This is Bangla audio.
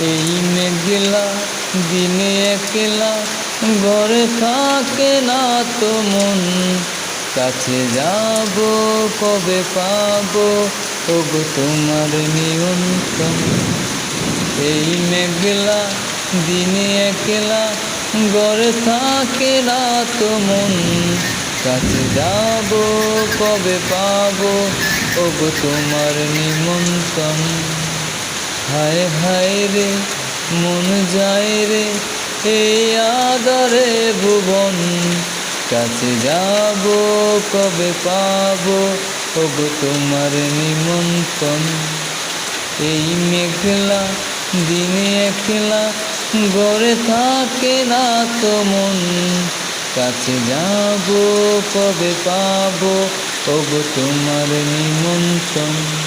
এই মেঘলা দিনে একলা ঘরে থাকে না তো মন। কাছে যাব, কবে পাবো? ওগো তোমার নিয়ন্ত্রণ এই মেঘলা দিনে একলা ঘরে থাকে না তো মন। কাছে যাব, কবে পাবো? ওগো তোমার নিমন্ত্রণ। হায় হায় রে, মন যায় রে, এই আদরে ভুবন। কাছে যাব, কবে পাবো, ওগো তোমার নিমন্ত্রণ। এই মেঘলা দিনে একলা গড়ে থাকে না তো মন। কাছে যাব, কবে পাবো, ওগো তোমার নিমন্ত্রণ।